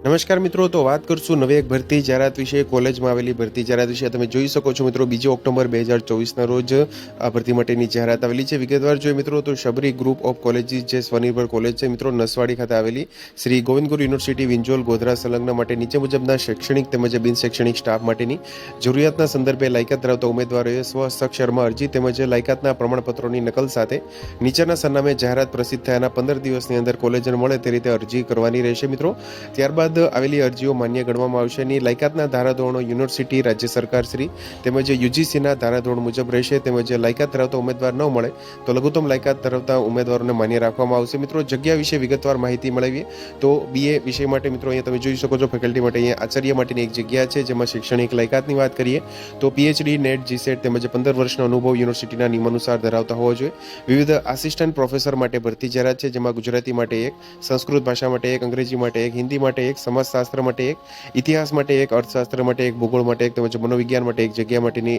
નમસ્કાર મિત્રો, તો વાત કરશું નવી એક ભરતી જાહેરાત વિશે. કોલેજમાં આવેલી ભરતી જાહેરાત વિશે તમે જોઈ શકો છો મિત્રો, બીજી ઓક્ટોબર બે હજાર ચોવીસના રોજ આ ભરતી માટેની જાહેરાત આવેલી છે. વિગતવાર જોઈએ મિત્રો, તો શબરી ગ્રુપ ઓફ કોલેજીસ, જે સ્વનિર્ભર કોલેજ છે, મિત્રો, નસવાડી ખાતે આવેલી શ્રી ગોવિંદગુરુ યુનિવર્સિટી વિંજોલ ગોધરા સંલગ્ન માટે નીચે મુજબના શૈક્ષણિક તેમજ બિન શૈક્ષણિક સ્ટાફ માટેની જરૂરિયાતના સંદર્ભે લાયકાત ધરાવતા ઉમેદવારોએ સ્વ હસ્તાક્ષરમાં અરજી તેમજ લાયકાતના પ્રમાણપત્રોની નકલ સાથે નીચેના સરનામે જાહેરાત પ્રસિદ્ધ થયાના પંદર દિવસની અંદર કોલેજને મળે તે રીતે અરજી કરવાની રહેશે મિત્રો. ત્યારબાદ આવેલી અરજીઓ માન્ય ગણવામાં આવશે અને લાયકાતના ધારાધોરણો યુનિવર્સિટી, રાજ્ય સરકાર શ્રી તેમજ યુજીસીના ધારાધોરણ મુજબ રહેશે તેમજ લાયકાત ધરાવતા ઉમેદવાર ન મળે તો લઘુત્તમ લાયકાત ધરાવતા ઉમેદવારોને માન્ય રાખવામાં આવશે. મિત્રો, જગ્યા વિશે વિગતવાર માહિતી મેળવીએ તો બીએ વિષય માટે મિત્રો અહીંયા તમે જોઈ શકો છો ફેકલ્ટી માટે અહીંયા આચાર્ય માટેની એક જગ્યા છે જેમાં શૈક્ષણિક લાયકાતની વાત કરીએ તો પીએચડી નેટ જીસેટ તેમજ પંદર વર્ષનો અનુભવ યુનિવર્સિટીના નિયમાનુસાર ધરાવતા હોવો જોઈએ. વિવિધ આસિસ્ટન્ટ પ્રોફેસર માટે ભરતી જાહેરાત છે જેમાં ગુજરાતી માટે એક, સંસ્કૃત ભાષા માટે એક, અંગ્રેજી માટે એક, હિન્દી માટે એક સમાજશાસ્ત્ર માટે એક, ઇતિહાસ માટે એક, અર્થશાસ્ત્ર માટે એક, ભૂગોળ માટે એક તેમજ મનોવિજ્ઞાન માટે એક જગ્યા માટેની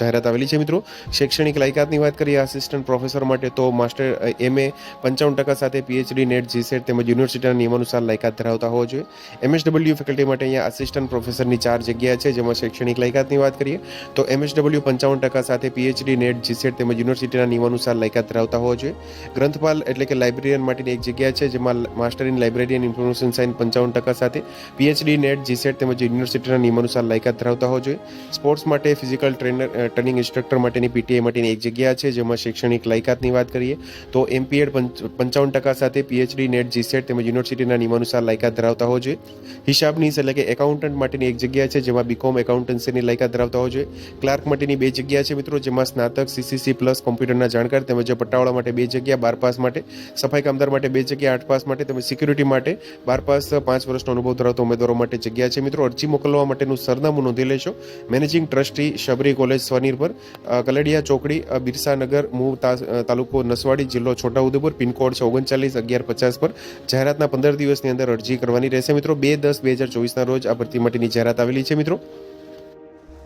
જાહેરાત આવેલી છે મિત્રો. શૈક્ષણિક લાયકાતની વાત કરીએ આસિસ્ટન્ટ પ્રોફેસર માટે તો માસ્ટર એમ એ પંચાવન ટકા સાથે પીએચડી નેટ જીસેટ તેમજ યુનિવર્સિટીના નિયમાનુસાર લાયકાત ધરાવતા હોવો જોઈએ. એમએસડબલ્યુ ફેકલ્ટી માટે અહીંયા આસિસ્ટન્ટ પ્રોફેસરની ચાર જગ્યા છે, જેમાં શૈક્ષણિક લાયકાતની વાત કરીએ, તો એમએસડબલ્યુ પંચાવન ટકા સાથે પીએચડી નેટ જીસેટ તેમજ યુનિવર્સિટીના નિયમાનુસાર લાયકાત ધરાવતા હોવા જોઈએ. ગ્રંથપાલ એટલે કે લાઇબ્રેરિયન માટેની એક જગ્યા છે, જેમાં master in librarian information science પંચાવન ટકા સાથે પીએચડી નેટ જીસેટ તેમજ યુનિવર્સિટીના નિયમાનુસાર લાયકાત ધરાવતા હોવા જોઈએ સ્પોર્ટ્સ માટે ફિઝિકલ ટ્રેનર ટ્રેનિંગ ઇન્સ્ટ્રક્ટર માટેની પીટીઆઈ માટેની એક જગ્યા છે, જેમાં શૈક્ષણિક લાયકાતની વાત કરીએ, તો એમપીએડ પંચાવન ટકા સાથે પીએચડી નેટ જીસેટ તેમજ યુનિવર્સિટીના નિયમાનુસાર લાયકાત ધરાવતા હોવા જોઈએ હિસાબનીસ એટલે કે એકાઉન્ટન્ટ માટેની એક જગ્યા છે, જેમાં બીકોમ એકાઉન્ટન્સીની લાયકાત ધરાવતા હોવા જોઈએ ક્લાર્ક માટેની બે જગ્યા છે મિત્રો, જેમાં સ્નાતક સીસીસી પ્લસ કોમ્પ્યુટરના જાણકાર તેમજ પટ્ટાવાળા માટે બે જગ્યા, બાર પાસ માટે, સફાઈ કામદાર માટે બે જગ્યા, આઠ પાસ માટે તેમજ સિક્યુરિટી માટે બાર પાસ પાંચ વર્ષનો અનુભવ ધરાવતા ઉમેદવારો માટે જગ્યા છે. મિત્રો, અરજી મોકલવા માટેનું સરનામું નોંધી લેશો. મેનેજિંગ ટ્રસ્ટી શબરી કોલેજ સ્વનિર્ભર કલેડિયા ચોકડી બિરસાનગર, મૂળ તાલુકો નસવાડી જિલ્લો છોટાઉદેપુર. પિનકોડ છે ઓગણચાલીસ અગિયાર પચાસ પર જાહેરાતના પંદર દિવસની અંદર અરજી કરવાની રહેશે. મિત્રો, બે દસ બે હજાર ચોવીસના રોજ આ ભરતી માટેની જાહેરાત આવેલી છે. મિત્રો